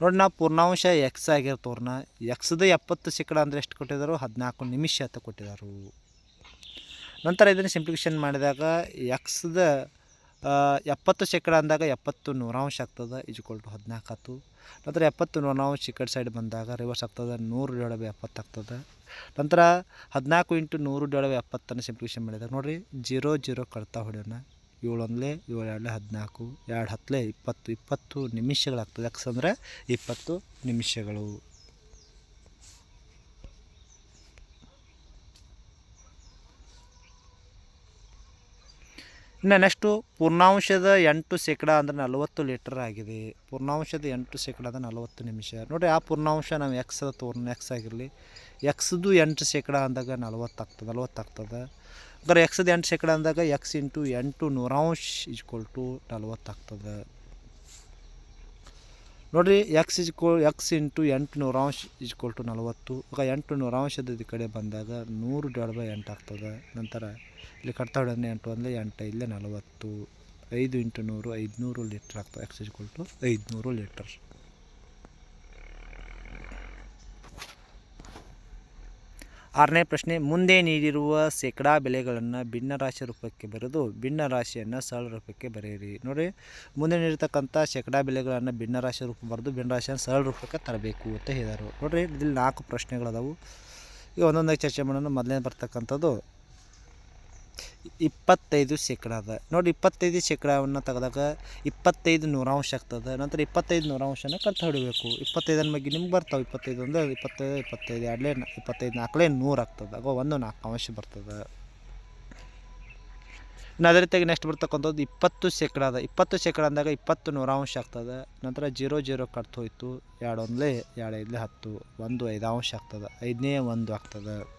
ನೋಡಿ ನಾವು ಪೂರ್ಣಾಂಶ ಎಕ್ಸ್ ಆಗಿರ್ತವ್ರನ್ನ ಎಕ್ಸ್ದ ಎಪ್ಪತ್ತು ಶೇಕಡ ಅಂದರೆ ಎಷ್ಟು ಕೊಟ್ಟಿದ್ದಾರೆ ಹದಿನಾಲ್ಕು ನಿಮಿಷ ಅಂತ ಕೊಟ್ಟಿದ್ದಾರೆ ನಂತರ ಇದನ್ನು ಸಿಂಪ್ಲಿಫಿಕೇಶನ್ ಮಾಡಿದಾಗ ಎಕ್ಸ್ದ ಎಪ್ಪತ್ತು ಶೇಕಡ ಅಂದಾಗ ಎಪ್ಪತ್ತು ನೂರಾಂಶ ಆಗ್ತದೆ ಈಜು ಟು ಹದಿನಾಲ್ಕು ಆಯ್ತು ನಂತರ ಎಪ್ಪತ್ತು ನೂರಾಂಶ ಈ ಕಡೆ ಸೈಡ್ ಬಂದಾಗ ರಿವರ್ಸ್ ಆಗ್ತದೆ, ನೂರು ಡೊಳಬೆ ಎಪ್ಪತ್ತು ಆಗ್ತದೆ. ನಂತರ ಹದಿನಾಲ್ಕು ಇಂಟು ನೂರು ಡೊಳಬೆ ಎಪ್ಪತ್ತನ್ನು ಸಿಂಪ್ಲಿಫಿಕೇಷನ್ ಮಾಡಿದಾಗ ನೋಡಿರಿ, ಜೀರೋ ಜೀರೋ ಕಳ್ತಾ ಹೊಡೆಯೋಣ. ಏಳು ಒಂದಲೇ ಏಳು ಎರಡಲೇ ಹದಿನಾಲ್ಕು, ಎರಡು ಹತ್ತಲೇ ಇಪ್ಪತ್ತು ಇಪ್ಪತ್ತು ನಿಮಿಷಗಳಾಗ್ತದೆ. ಎಕ್ಸ್ ಅಂದರೆ ಇಪ್ಪತ್ತು ನಿಮಿಷಗಳು. ಇನ್ನು ನೆಕ್ಸ್ಟು ಪೂರ್ಣಾಂಶದ ಎಂಟು ಶೇಕಡ ಅಂದರೆ ನಲವತ್ತು ಲೀಟರ್ ಆಗಿದೆ. ಪೂರ್ಣಾಂಶದ ಎಂಟು ಶೇಕಡ ಅಂದರೆ ನಲವತ್ತು ನಿಮಿಷ. ನೋಡಿ ಆ ಪೂರ್ಣಾಂಶ ನಾವು ಎಕ್ಸ್ ತೋರ್ನ ಎಕ್ಸ್ ಆಗಿರಲಿ. ಎಕ್ಸ್ದು ಎಂಟು ಶೇಕಡ ಅಂದಾಗ ನಲವತ್ತು ಆಗ್ತದೆ. ಅಂದರೆ ಎಕ್ಸ್ದು ಎಂಟು ಶೇಕಡ ಅಂದಾಗ ಎಕ್ಸ್ ಇಂಟು ಎಂಟು ನೂರಾಂಶ ಇಜ್ಕೊಲ್ ಟು ನಲವತ್ತು ಆಗ್ತದೆ. ನೋಡಿರಿ ಎಕ್ಸ್ ಇಜ್ಕೋ ಎಕ್ಸ್ ಇಂಟು ಎಂಟು ನೂರಾಂಶ ಇಜ್ಕೊಲ್ ಟು ನಲವತ್ತು. ಈಗ ಎಂಟು ನೂರಾಂಶದ ಈ ಕಡೆ ಬಂದಾಗ ನೂರು ಡಿವೈಡ್ ಬೈ ಎಂಟು ಆಗ್ತದೆ. ನಂತರ ಇಲ್ಲಿ ಕಟ್ತಾ ಹೊಡೆದ್ರೆ ಎಂಟು ಅಂದರೆ ಎಂಟು, ಇಲ್ಲೇ ನಲವತ್ತು. ಐದು ಇಂಟು ನೂರು, ಐದುನೂರು ಲೀಟ್ರ್ ಆಗ್ತದೆ. ಎಕ್ಸ್ ಇಜ್ಕೊಲ್ ಟು ಐದುನೂರು ಲೀಟರ್. ಆರನೇ ಪ್ರಶ್ನೆ, ಮುಂದೆ ನೀಡಿರುವ ಶೇಕಡಾ ಬೆಲೆಗಳನ್ನು ಭಿನ್ನರಾಶಿ ರೂಪಕ್ಕೆ ಬರೆದು ಭಿನ್ನರಾಶಿಯನ್ನು ಸರಳ ರೂಪಕ್ಕೆ ಬರೆಯಿರಿ. ನೋಡಿ, ಮುಂದೆ ನೀಡಿರ್ತಕ್ಕಂಥ ಶೇಕಡಾ ಬೆಲೆಗಳನ್ನು ಭಿನ್ನರಾಶಿ ರೂಪ ಬರೆದು ಭಿನ್ನರಾಶಿಯನ್ನು ಸರಳ ರೂಪಕ್ಕೆ ತರಬೇಕು ಅಂತ ಹೇಳಿದರು. ನೋಡಿರಿ ಇಲ್ಲಿ ನಾಲ್ಕು ಪ್ರಶ್ನೆಗಳದಾವು. ಈಗ ಒಂದೊಂದಾಗಿ ಚರ್ಚೆ ಮಾಡೋಣ. ಮೊದಲನೇ ಬರ್ತಕ್ಕಂಥದ್ದು ಇಪ್ಪತ್ತೈದು ಶೇಕಡ ಅದ. ನೋಡಿ ಇಪ್ಪತ್ತೈದು ಶೇಕಡವನ್ನು ತೆಗೆದಾಗ ಇಪ್ಪತ್ತೈದು ನೂರಾಂಶ ಆಗ್ತದೆ. ನಂತರ ಇಪ್ಪತ್ತೈದು ನೂರಾಂಶನ ಕಂತು ಹೊಡಿಬೇಕು. ಇಪ್ಪತ್ತೈದನ ಬಗ್ಗೆ ನಿಮ್ಗೆ ಬರ್ತಾವೆ. ಇಪ್ಪತ್ತೈದು ಅಂದರೆ ಇಪ್ಪತ್ತೈದು ಇಪ್ಪತ್ತೈದು ಎರಡಲೇ ಇಪ್ಪತ್ತೈದು, ನಾಲ್ಕಲೇ ನೂರು ಆಗ್ತದೆ. ಆಗ ಒಂದು ನಾಲ್ಕು ಅಂಶ ಬರ್ತದೆ. ಇನ್ನು ಅದೇ ರೀತಿಯಾಗಿ ನೆಕ್ಸ್ಟ್ ಬರ್ತಕ್ಕಂಥದ್ದು ಇಪ್ಪತ್ತು ಶೇಕಡ ಅದ. ಇಪ್ಪತ್ತು ಶೇಕಡ ಅಂದಾಗ ಇಪ್ಪತ್ತು ನೂರಾಂಶ ಆಗ್ತದೆ. ನಂತರ ಜೀರೋ ಜೀರೋ ಕಟ್ತು ಹೋಯ್ತು ಎರಡು ಒಂದಲೇ ಎರಡು ಐದಲೇ ಹತ್ತು. ಒಂದು ಐದಾಂಶ ಆಗ್ತದೆ. ಐದನೇ ಒಂದು ಆಗ್ತದೆ.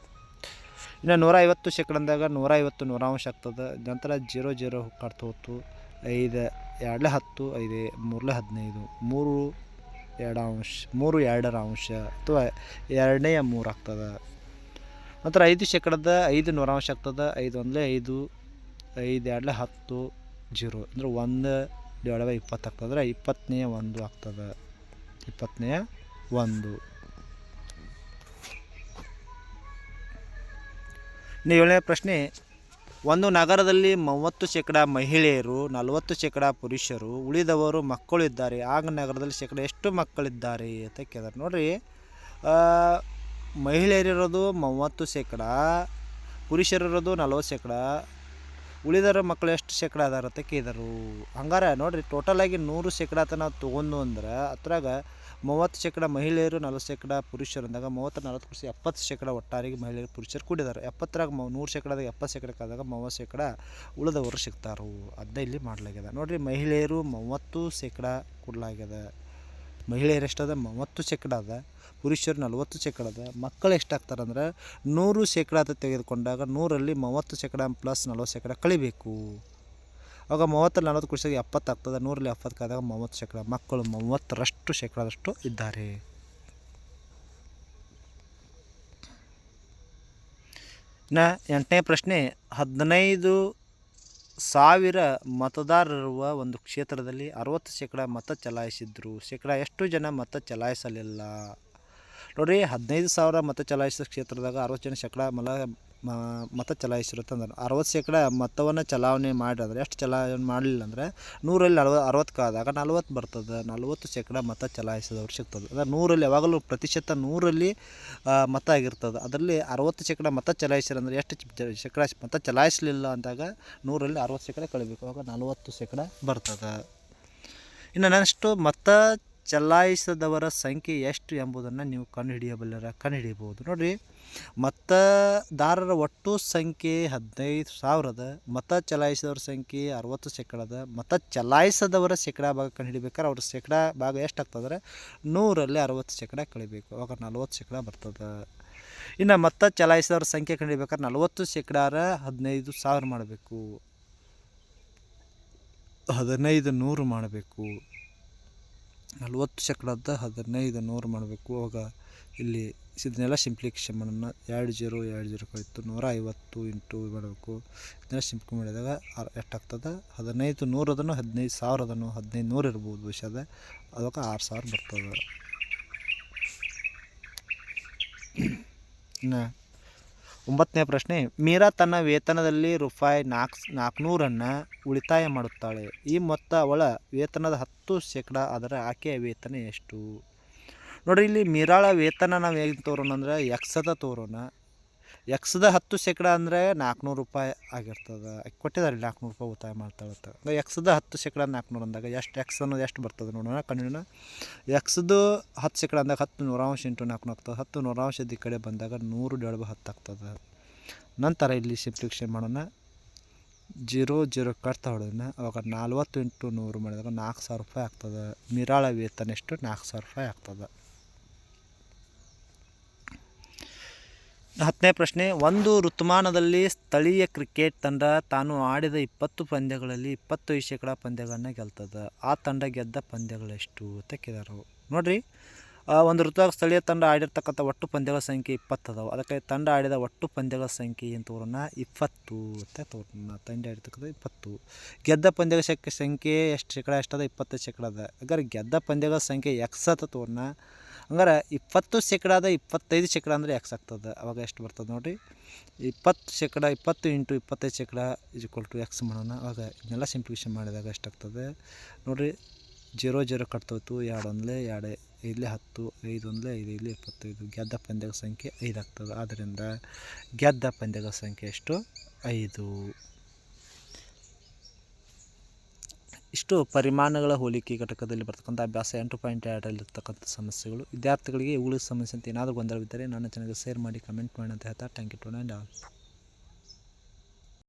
ಇನ್ನು ನೂರ ಐವತ್ತು ಶೇಕಡ ಅಂದಾಗ ನೂರ ಐವತ್ತು ನೂರಾಂಶ ಆಗ್ತದೆ. ನಂತರ ಜೀರೋ ಜೀರೋ ಕಟ್ತು ಹೋಯ್ತು ಐದು, ಎರಡಲೇ ಹತ್ತು, ಐದು, ಮೂರಲೇ ಹದಿನೈದು, ಮೂರು ಎರಡು ಅಂಶ ಮೂರು ಎರಡರ ಅಂಶ ಅಥವಾ ಎರಡನೆಯ ಮೂರು ಆಗ್ತದೆ. ನಂತರ ಐದು ಶೇಕಡದ ಐದು ನೂರಾಂಶ ಆಗ್ತದೆ. ಐದು ಒಂದಲೇ ಐದು ಐದು ಎರಡಲೇ ಹತ್ತು, ಜೀರೋ. ಅಂದ್ರೆ ಒಂದು ಡಿವೈಡ್ ಬೈ ಇಪ್ಪತ್ತು ಆಗ್ತದೆ. ಅಂದರೆ ಇಪ್ಪತ್ತನೇ ಒಂದು ಆಗ್ತದೆ. ಇಪ್ಪತ್ತನೆಯ ಒಂದು. ಏಳನೇ ಪ್ರಶ್ನೆ, ಒಂದು ನಗರದಲ್ಲಿ ಮೂವತ್ತು ಶೇಕಡ ಮಹಿಳೆಯರು, ನಲವತ್ತು ಶೇಕಡ ಪುರುಷರು, ಉಳಿದವರು ಮಕ್ಕಳು ಇದ್ದಾರೆ. ಆಗ ನಗರದಲ್ಲಿ ಶೇಕಡ ಎಷ್ಟು ಮಕ್ಕಳಿದ್ದಾರೆ ಅಂತ ಕೇಳಿದಾರೆ. ನೋಡಿರಿ ಮಹಿಳೆಯರಿರೋದು ಮೂವತ್ತು ಶೇಕಡ, ಪುರುಷರಿರೋದು ನಲವತ್ತು ಶೇಕಡ ಉಳಿದರ ಮಕ್ಕಳು ಎಷ್ಟು ಶೇಕಡ ಅದಾರ ಅಂತ ಕೇಳಿದರು. ಹಂಗಾರೆ ನೋಡಿರಿ ಟೋಟಲಾಗಿ ನೂರು ಶೇಕಡ ಅಂತ ನಾವು ತೊಗೊಂಡು ಅಂದ್ರೆ ಅದ್ರಾಗ ಮೂವತ್ತು ಶೇಕಡ ಮಹಿಳೆಯರು, ನಲವತ್ತು ಶೇಕಡ ಪುರುಷರು ಅಂದಾಗ ಮೂವತ್ತು, ನಲವತ್ತು ಪುರುಷ, ಎಪ್ಪತ್ತು ಶೇಕಡ ಒಟ್ಟಾರಿಗೆ ಮಹಿಳೆಯರು, ಪುರುಷರು ಕೂಡಿದ್ದಾರೆ. ಎಪ್ಪತ್ತರಾಗ ಮ ನೂರು ಶೇಕಡದಾಗ ಎಪ್ಪತ್ತು ಶೇಕಡ ಆದಾಗ ಮೂವತ್ತು ಶೇಕಡ ಉಳಿದವರು ಸಿಗ್ತಾರು. ಅದನ್ನ ಇಲ್ಲಿ ಮಾಡಲಾಗ್ಯದ. ನೋಡಿರಿ, ಮಹಿಳೆಯರು ಮೂವತ್ತು ಶೇಕಡ ಕೊಡಲಾಗ್ಯದ. ಮಹಿಳೆಯರು ಎಷ್ಟದ? ಮೂವತ್ತು ಶೇಕಡ ಅದ. ಪುರುಷರು ನಲವತ್ತು ಶೇಕಡ ಅದ. ಮಕ್ಕಳು ಎಷ್ಟಾಗ್ತಾರೆ ಅಂದ್ರೆ ನೂರು ಶೇಕಡ ಅಂತ ತೆಗೆದುಕೊಂಡಾಗ ನೂರಲ್ಲಿ ಮೂವತ್ತು ಶೇಕಡ ಪ್ಲಸ್ ನಲವತ್ತು ಶೇಕಡ ಕಳಿಬೇಕು. ಆಗ ಮೂವತ್ತರಲ್ಲಿ ನಲವತ್ತು ಕುಡಿಸಿದಾಗ ಎಪ್ಪತ್ತು ಆಗ್ತದೆ ನೂರಲ್ಲಿ ಎಪ್ಪತ್ತಕ್ಕಾದಾಗ ಮೂವತ್ತು ಶೇಕಡ. ಮಕ್ಕಳು ಮೂವತ್ತರಷ್ಟು ಶೇಕಡದಷ್ಟು ಇದ್ದಾರೆ. ಇನ್ನು ಎಂಟನೇ ಪ್ರಶ್ನೆ, ಹದಿನೈದು ಸಾವಿರ ಮತದಾರರಿರುವ ಒಂದು ಕ್ಷೇತ್ರದಲ್ಲಿ ಅರವತ್ತು ಶೇಕಡ ಮತ ಚಲಾಯಿಸಿದ್ರು. ಶೇಕಡ ಎಷ್ಟು ಜನ ಮತ ಚಲಾಯಿಸಲಿಲ್ಲ? ನೋಡ್ರಿ ಹದಿನೈದು ಸಾವಿರ ಮತ ಚಲಾಯಿಸಿದ ಕ್ಷೇತ್ರದಾಗ ಅರವತ್ತು ಜನ ಶೇಕಡ ಮಲ ಮತ ಚಲಾಯಿಸಿರುತ್ತಂದ್ರೆ ಅರವತ್ತು ಶೇಕಡ ಮತವನ್ನು ಚಲಾವಣೆ ಮಾಡಿದ್ರೆ ಎಷ್ಟು ಚಲಾವಣೆ ಮಾಡಲಿಲ್ಲ ಅಂದರೆ ನೂರಲ್ಲಿ ನಲ್ವ ಅರವತ್ತು ಕಾದಾಗ ನಲ್ವತ್ತು ಬರ್ತದೆ. ನಲ್ವತ್ತು ಶೇಕಡ ಮತ ಚಲಾಯಿಸಿದವ್ರು ಸಿಗ್ತದೆ ಅಂದ್ರೆ ನೂರಲ್ಲಿ, ಯಾವಾಗಲೂ ಪ್ರತಿಶತ ನೂರಲ್ಲಿ ಮತ ಆಗಿರ್ತದೆ. ಅದರಲ್ಲಿ ಅರವತ್ತು ಶೇಕಡ ಮತ ಚಲಾಯಿಸಿರಂದ್ರೆ ಎಷ್ಟು ಚ- ಶೇಕಡ ಮತ ಚಲಾಯಿಸಲಿಲ್ಲ ಅಂದಾಗ ನೂರಲ್ಲಿ ಅರವತ್ತು ಶೇಕಡ ಕಳಿಬೇಕು. ಅವಾಗ ನಲ್ವತ್ತು ಶೇಕಡ ಬರ್ತದೆ. ಇನ್ನು ನೆಕ್ಸ್ಟು ಮತ ಚಲಾಯಿಸದವರ ಸಂಖ್ಯೆ ಎಷ್ಟು ಎಂಬುದನ್ನು ನೀವು ಕಂಡುಹಿಡಿಯಬಲ್ಲರ ಕಂಡುಹಿಡಿಯಬಹುದು. ನೋಡಿರಿ, ಮತದಾರರ ಒಟ್ಟು ಸಂಖ್ಯೆ ಹದಿನೈದು ಸಾವಿರದ, ಮತ ಚಲಾಯಿಸಿದವರ ಸಂಖ್ಯೆ ಅರವತ್ತು ಶೇಕಡದ, ಮತ ಚಲಾಯಿಸದವರ ಶೇಕಡಾ ಭಾಗ ಕಂಡುಹಿಡಿಬೇಕಾದ್ರೆ ಅವ್ರ ಶೇಕಡಾ ಭಾಗ ಎಷ್ಟು ಆಗ್ತದ್ರೆ ನೂರಲ್ಲಿ ಅರವತ್ತು ಶೇಕಡ ಕಳಿಬೇಕು, ಅವಾಗ ನಲ್ವತ್ತು ಶೇಕಡ ಬರ್ತದೆ. ಇನ್ನು ಮತ ಚಲಾಯಿಸಿದವರ ಸಂಖ್ಯೆ ಕಂಡುಹಿಡಿಬೇಕಾದ್ರೆ ನಲವತ್ತು ಶೇಕಡಾರ ಹದಿನೈದು ಸಾವಿರ ಮಾಡಬೇಕು. ಹದಿನೈದು ನೂರು ಮಾಡಬೇಕು. ನಲ್ವತ್ತು ಶೇಕಡದ ಹದಿನೈದು ನೂರು ಮಾಡಬೇಕು. ಅವಾಗ ಇಲ್ಲಿ ಇದನ್ನೆಲ್ಲ ಸಿಂಪ್ಲಿಕೇಶನ್ ಮಾಡೋಣ ಎರಡು ಜೀರೋ ಎರಡು ಜೀರೋ ಕಳಿತು ನೂರ ಐವತ್ತು ಇಂಟು ಮಾಡಬೇಕು. ಇದನ್ನೆಲ್ಲ ಸಿಂಪ್ಲಿ ಮಾಡಿದಾಗ ಎಷ್ಟು ಎಷ್ಟಾಗ್ತದೆ ಹದಿನೈದು ನೂರು ಅದನ್ನು ಹದಿನೈದು ಸಾವಿರ ಅದನ್ನು ಹದಿನೈದು ನೂರು ಇರ್ಬೋದು ವಿಷಯದ ಅವಾಗ ಆರು ಸಾವಿರ ಬರ್ತದೆ. ಇನ್ನು ಒಂಬತ್ತನೇ ಪ್ರಶ್ನೆ, ಮೀರಾ ತನ್ನ ವೇತನದಲ್ಲಿ ರೂಪಾಯಿ ನಾಲ್ಕು ನಾಲ್ಕುನೂರನ್ನು ಉಳಿತಾಯ ಮಾಡುತ್ತಾಳೆ. ಈ ಮೊತ್ತ ಅವಳ ವೇತನದ ಹತ್ತು ಶೇಕಡ, ಆದರೆ ಆಕೆಯ ವೇತನ ಎಷ್ಟು? ನೋಡಿರಿ, ಇಲ್ಲಿ ಮೀರಾಳ ವೇತನ ನಾವು ಹೇಗೆ ತೋರೋಣ ಅಂದರೆ ಎಕ್ಸದ ತೋರೋಣ. ಎಕ್ಸದ ಹತ್ತು ಶೇಕಡ ಅಂದರೆ ನಾಲ್ಕುನೂರು ರೂಪಾಯಿ ಆಗಿರ್ತದೆ. ಕೊಟ್ಟಿದ್ದಾರೆ ನಾಲ್ಕುನೂರು ರೂಪಾಯಿ ಉಳಿತಾಯ ಮಾಡ್ತಾಳೆ ಅಂತ ಅಂದ್ರೆ ಎಕ್ಸದ ಹತ್ತು ಶೇಕಡ ನಾಲ್ಕುನೂರು ಅಂದಾಗ ಎಷ್ಟು ಎಕ್ಸ್ ಅನ್ನೋದು ಎಷ್ಟು ಬರ್ತದೆ ನೋಡೋಣ, ಕಣ್ಣಿನ. ಎಕ್ಸ್ದು ಹತ್ತು ಶೇಕಡ ಅಂದಾಗ ಹತ್ತು ನೂರಾಂಶ ಇಂಟು ನಾಲ್ಕು ಆಗ್ತದೆ. ಹತ್ತು ನೂರಾಂಶದ ಈ ಕಡೆ ಬಂದಾಗ ನೂರು ಡೇಳ್ಬ ಹತ್ತು ಆಗ್ತದೆ. ನಂತರ ಇಲ್ಲಿ ಸಿಂಪ್ಲಿಕ್ಷನ್ ಮಾಡೋಣ. ಜೀರೋ ಜೀರೋ ಕಟ್ತಾ ಹೊಡೋಣ ಅವಾಗ ನಲ್ವತ್ತು ಇಂಟು ನೂರು ಮಾಡಿದಾಗ ನಾಲ್ಕು ಸಾವಿರ ರೂಪಾಯಿ ಆಗ್ತದೆ. ಮಿರಾಳ ವೇತನ ಎಷ್ಟು? ನಾಲ್ಕು ಸಾವಿರ ರೂಪಾಯಿ ಆಗ್ತದೆ. ಹತ್ತನೇ ಪ್ರಶ್ನೆ, ಒಂದು ಋತುಮಾನದಲ್ಲಿ ಸ್ಥಳೀಯ ಕ್ರಿಕೆಟ್ ತಂಡ ತಾನು ಆಡಿದ ಇಪ್ಪತ್ತು ಪಂದ್ಯಗಳಲ್ಲಿ ಇಪ್ಪತ್ತೈದು ಶೇಕಡ ಪಂದ್ಯಗಳನ್ನು ಗೆಲ್ತದ. ಆ ತಂಡ ಗೆದ್ದ ಪಂದ್ಯಗಳೆಷ್ಟು? ಅಂತ ಕೇಳಿದರು ನೋಡ್ರಿ ಒಂದು ಋತುವಾಗ ಸ್ಥಳೀಯ ತಂಡ ಆಡಿರ್ತಕ್ಕಂಥ ಒಟ್ಟು ಪಂದ್ಯಗಳ ಸಂಖ್ಯೆ ಇಪ್ಪತ್ತು ಅದಾವೆ. ಅದಕ್ಕೆ ತಂಡ ಆಡಿದ ಒಟ್ಟು ಪಂದ್ಯಗಳ ಸಂಖ್ಯೆ ಏನು ತೋರೋಣ? ಇಪ್ಪತ್ತು ಅಂತ ತೋರೋಣ. ತಂಡ ಆಡಿರ್ತಕ್ಕಂಥ ಇಪ್ಪತ್ತು. ಗೆದ್ದ ಪಂದ್ಯಗಳ ಸಂಖ್ಯೆ ಸಂಖ್ಯೆ ಎಷ್ಟು ಶೇಕಡ ಎಷ್ಟದ ಇಪ್ಪತ್ತು ಶೇಕಡ ಅದ. ಹಾಗಾದ್ರೆ ಗೆದ್ದ ಪಂದ್ಯಗಳ ಸಂಖ್ಯೆ ಎಕ್ಸ್ ಅಂತ ತೋರೋಣ. ಹಂಗಾರೆ ಇಪ್ಪತ್ತು ಶೇಕಡಾದ ಇಪ್ಪತ್ತೈದು ಶೇಕಡ ಅಂದರೆ ಎಕ್ಸ್ ಆಗ್ತದೆ ಅವಾಗ ಎಷ್ಟು ಬರ್ತದೆ ನೋಡಿರಿ? ಇಪ್ಪತ್ತು ಶೇಕಡ, ಇಪ್ಪತ್ತು ಇಂಟು ಇಪ್ಪತ್ತೈದು ಶೇಕಡ ಈಕ್ವಲ್ ಟು ಎಕ್ಸ್ ಮಾಡೋಣ. ಅವಾಗ ಇದನ್ನೆಲ್ಲ ಸಿಂಪ್ಲಿಫಿಕೇಷನ್ ಮಾಡಿದಾಗ ಎಷ್ಟಾಗ್ತದೆ? ನೋಡಿರಿ, ಜೀರೋ ಜೀರೋ ಕಟ್ತೋಯ್ತು ಎರಡು ಒಂದಲೇ ಎರಡು, ಐದಲೇ ಹತ್ತು, ಐದು ಒಂದಲೇ ಐದು, ಐದಲೇ ಇಪ್ಪತ್ತೈದು. ಗೆದ್ದ ಪಂದ್ಯಗಳ ಸಂಖ್ಯೆ ಐದು ಆಗ್ತದೆ. ಆದ್ದರಿಂದ ಗೆದ್ದ ಪಂದ್ಯಗಳ ಸಂಖ್ಯೆ ಎಷ್ಟು? ಐದು. ಇಷ್ಟು ಪರಿಮಾಣಗಳ ಹೋಲಿಕೆ ಘಟಕದಲ್ಲಿ ಬರ್ತಕ್ಕಂಥ ಅಭ್ಯಾಸ ಎಂಟು ಪಾಯಿಂಟ್ ಎರಡರಲ್ಲಿರ್ತಕ್ಕಂಥ ಸಮಸ್ಯೆಗಳು. ವಿದ್ಯಾರ್ಥಿಗಳಿಗೆ ಇವುಗಳ ಸಮಸ್ಯೆ ಅಂತ ಏನಾದರೂ ಗೊಂದಲವಿದ್ದರೆ ನನ್ನ ಚಾನಲ್ಗೆ ಶೇರ್ ಮಾಡಿ ಕಮೆಂಟ್ ಮಾಡಿ ಅಂತ ಹೇಳ್ತಾ ಟ್ಯಾಂಕ್ ಯು ಟು ಆಲ್